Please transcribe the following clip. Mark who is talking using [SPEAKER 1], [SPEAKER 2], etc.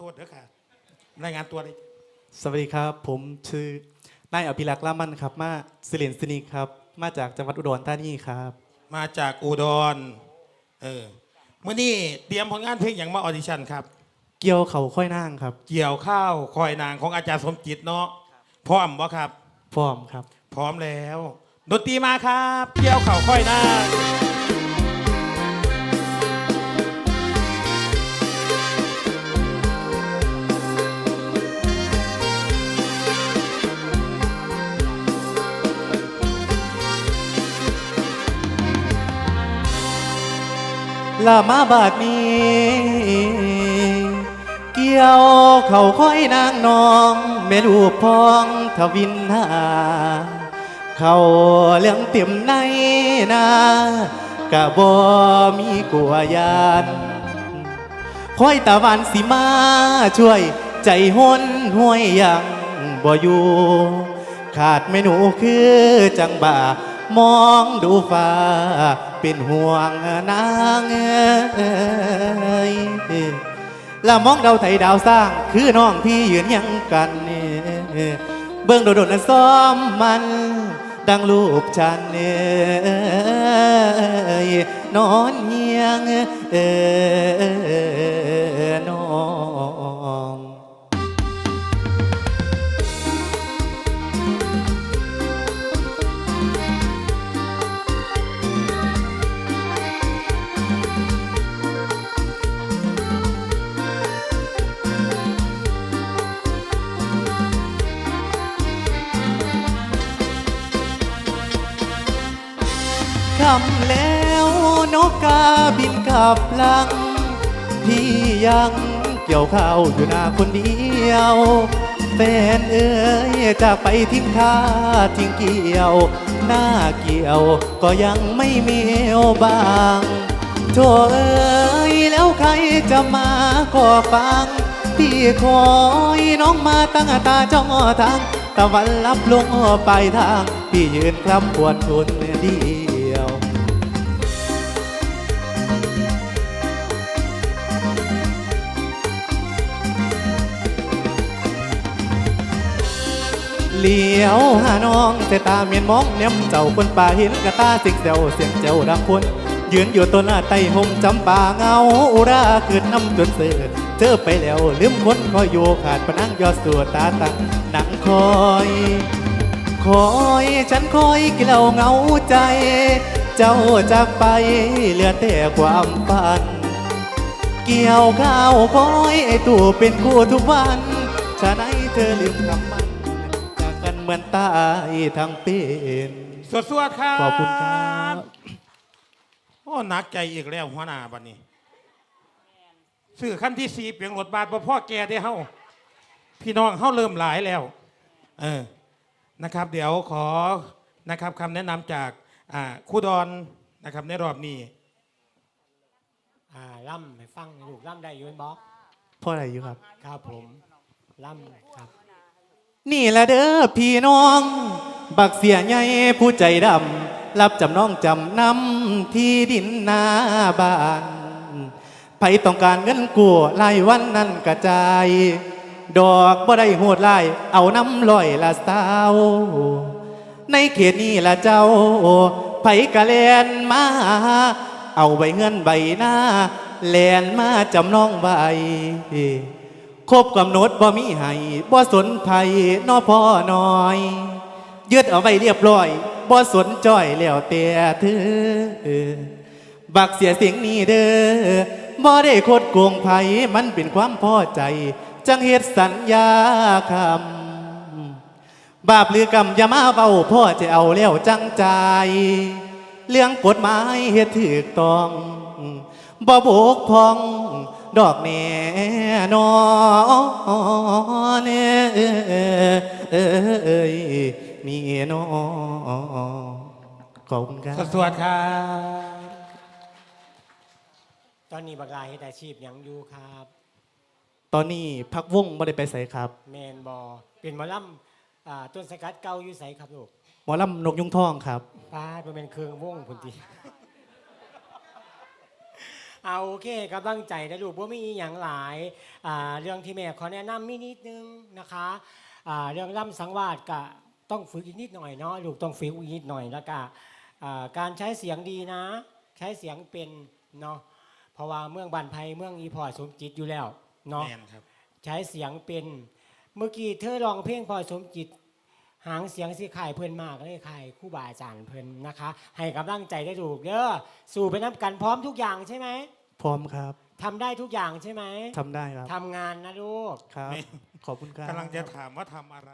[SPEAKER 1] โทษเด้อค่ะ รายงานตัวเลย
[SPEAKER 2] สวัสดีครับ ผมชื่อนายอภิรักษ์ล่ามันครับ มาสิรินสนิกครับ มาจากจังหวัดอุดรธานีครับ
[SPEAKER 1] มาจากอุดร เออเมื่อนี้เตรียมผลงานเพลงอย่างมาออดิชั่นครับ
[SPEAKER 2] เกี่ยวเขาค่อยนั่งครับ
[SPEAKER 1] เกี่ยวข้าวคอยนางของอาจารย์สมจิตเนาะพร้อมบ่ครับ
[SPEAKER 2] พร้อมครับ
[SPEAKER 1] พร้อมแล้ว ดนตรีมาครับ เกี่ยวข้าวคอยนาง
[SPEAKER 2] ลามาบาดนี้เกี่ยวเขาค่อยนางนองเมลูกพองทวินหาเขาเลี้ยงเต็มในนากะบ่มีกลัวยานคอยตะวันสิมาช่วยใจห้นห้วยยังบ่อยู่ ขาดเมนูคือจังบ่า มองดูฟ้า เป็นห่วงนางเอ้ยละมองดาวไทยดาวสร้าง คือน้องพี่ยืนยังกันเบื้องโดดๆนั้นซ้อมมัน ดังรูปฉันเอ้ยนอนเฮียงเอ้ยำแล้วนกกาบินกลับหลัง พี่ยังเกี่ยวข้าวอยู่หน้าคนเดียวแฟนเอ้ยจากไปทิ้งท่าทิ้งเกี่ยว หน้าเกี่ยวก็ยังไม่มีเอวบางโธ่เอ้ยแล้วใครจะมาก็ฟัง พี่คอยน้องมาตั้งตาจ้องทางตะวันลับลงไปทาง พี่ยืนคลำปวดคนดี เหลียวหาน้องแต่ตาเมียนมองเนมเจ้าคนป่าเห็นกระตาสิงเจ้าเสียงเจ้าดังคนยืนอยู่ต้นหน้าไต้หงจำป่าเงาอุราเกิดน้ำจนเสือเธอไปแล้วลืมคนคอยอยู่ขาดพนังยอดสัวตาตั้งนั่งคอยคอยฉันคอยเกลียวเงาใจ เจ้าจากไปเหลือแต่ความฝัน เกี่ยวข้าวคอยไอตู่เป็นคู่ทุกวันฉะนั้นเธอลืมคำมันจากกัน เหมือนตายทั้งเป็น
[SPEAKER 1] สวดสวดครับ
[SPEAKER 2] ขอบคุณครับ
[SPEAKER 1] โอ้หนักใจอีกแล้วหัวหน้าบัดนี้สื่อขั้นที่สี่เปลี่ยนรถบาทบ่พ่อแกได้เฮาพี่น้องเฮาเริ่มหลายแล้วเออนะครับ เดี๋ยวขอนะครับคำแนะนำจากอ่าครูดอนนะครับในรอบนี้
[SPEAKER 3] อ่าล่ำให้ฟังลูกล่ำได้อยูนบอก
[SPEAKER 2] พ่ออะไรอยู่ครับ
[SPEAKER 3] ครับผมล่ำครับ
[SPEAKER 2] นี่แหละเด้อพี่น้อง บักเสียใหญ่ผู้ใจดำ รับจำน้องจำนำที่ดินนาบ้านไผต้องการเงินกู้รายวันนั้นกระจาย ดอกบ่ได้โหดลายเอาน้ำลอยละสาวในเขตนี้ละเจ้าไผกะแลนมา เอาใบเงินใบหน้าแลนมาจำน้องใบ คบกำหนดบ่มีให้บ่สนไผนอพ่อน้อยยึดเอาไว้เรียบร้อยบ่สนจ้อยแล้วแต่เธอ บักเสียเสียงนี้เด้อบ่ได้โคดโกงไผมันเป็นความพอใจ จังเฮ็ดสัญญาคำ บาปหรือกรรมอย่ามาเบาพ่อจะเอาแล้วจังใจ เรื่องกฎหมายเฮ็ดถูกต้องบ่บกพอง ดอกแน่นอนเอ้ยนี่นอขอบคุณครับ
[SPEAKER 1] สวดๆครับ
[SPEAKER 3] ตอนนี้บักลาเฮ็ดอาชีพหยังอยู่ครับ
[SPEAKER 2] ตอนนี้พักวงบ่ได้ไปใส่ครับ
[SPEAKER 3] แมนบอเป็นหมอล่ำอ่าต้นสกัดเก่าอยู่ใสครับลูก
[SPEAKER 2] หมอลำนกยุงทองครับ
[SPEAKER 3] ป้าดมันเป็นเครื่องวงพุ่นที เอาโอเคกำลังใจนะลูกว่ามีอหย่างหลายอ่าเรื่องที่แม่ขอแนะนำมินิดนึงนะคะอ่าเรื่องล่ำสังวาสกะต้องฝึกอีกนิดหน่อยเนาะลูกต้องฝึกอีกนิดหน่อยแล้วก็อ่าการใช้เสียงดีนะ ใช้เสียงเป็นเนาะเพราะว่าเมืองบันไพเมืองอีพอสมจิตอยู่แล้วเนาะ
[SPEAKER 1] แมนครับ
[SPEAKER 3] ใช้เสียงเป็นเมื่อกี้เธอร้องเพลงพอสมจิต หางเสียงสิขายเพิ่นมากเลยขายครู่บาอาจารย์เพิ่นนะคะ ให้กำลังใจได้ถูกเด้อสู่ไปน้ำกันพร้อมทุกอย่างใช่ไหม
[SPEAKER 2] พร้อมครับ
[SPEAKER 3] ทำได้ทุกอย่างใช่ไหม
[SPEAKER 2] ทำได้ครับ
[SPEAKER 3] ทำงานนะลูก
[SPEAKER 2] ครับ ขอบคุณครับ
[SPEAKER 1] กำลังจะถามว่าทำอะไร